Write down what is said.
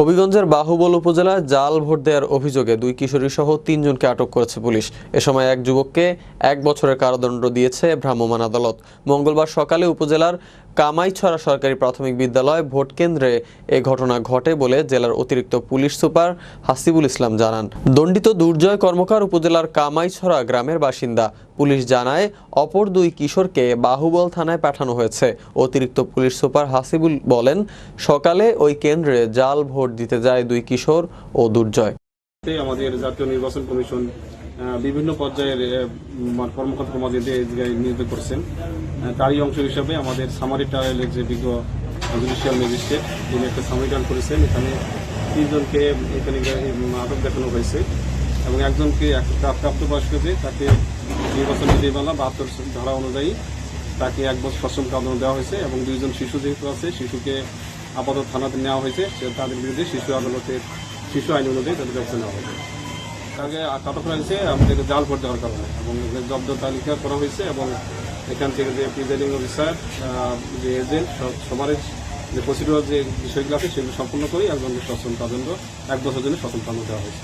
হবিগঞ্জের বাহুবল উপজেলায় জাল ভোট দেওয়ার অভিযোগে দুই কিশোরী সহ তিনজনকে আটক করেছে পুলিশ। এ সময় এক যুবককে এক বছরের কারাদণ্ড দিয়েছে ভ্রাম্যমাণ আদালত। মঙ্গলবার সকালে উপজেলার কামাইছড়া সরকারি প্রাথমিক বিদ্যালয় ভোট কেন্দ্রে এ ঘটনা ঘটে বলে জেলার অতিরিক্ত পুলিশ সুপার হাসিবুল ইসলাম জানান। দণ্ডিত দুর্জয় কর্মকার উপজেলার কামাইছড়া গ্রামের বাসিন্দা। পুলিশ জানায়, অপর দুই কিশোরকে বাহুবল থানায় পাঠানো হয়েছে। অতিরিক্ত পুলিশ সুপার হাসিবুল বলেন, সকালে ওই কেন্দ্রে জাল ভোট দিতে যায় দুই কিশোর ও দুর্জয়। আমাদের জাতীয় নির্বাচন কমিশন বিভিন্ন পর্যায়ের কর্মকর্তা কর্মচারীদের নিয়োজিত করছেন। তারই অংশ হিসাবে আমাদের সামারি ট্রায়ালের যে বিজ্ঞ জুডিশিয়াল ম্যাজিস্ট্রেট তিনি একটা সামারি ট্রায়াল করেছেন। এখানে তিনজনকে এখানে আটক দেখানো হয়েছে এবং একজনকে একটা প্রাপ্তবয়স্ককে তাকে নির্বাচন বিধিমালা বাহাত্তর ধারা অনুযায়ী তাকে এক বছর সশ্রম কারণ দেওয়া হয়েছে এবং দুইজন শিশু যেহেতু আছে, শিশুকে আপাতত থানাতে নেওয়া হয়েছে তাদের বিরুদ্ধে শিশু আদালতের শিশু আইন অনুযায়ী তাদের ব্যবস্থা নেওয়া হবে। তাকে আটক করা হয়েছে আমাদের জাল ভোট দেওয়ার কারণে এবং জব্দ তালিকা করা হয়েছে এবং এখান থেকে যে প্রিজাইডিং অফিসার যে এজেন্ট সবার যে প্রসিডিওর যে বিষয়গুলো আছে সেগুলো সম্পূর্ণ করে একজনকে সচেতন তদন্ত এক বছর জন্য সচেতন দেওয়া হয়েছে।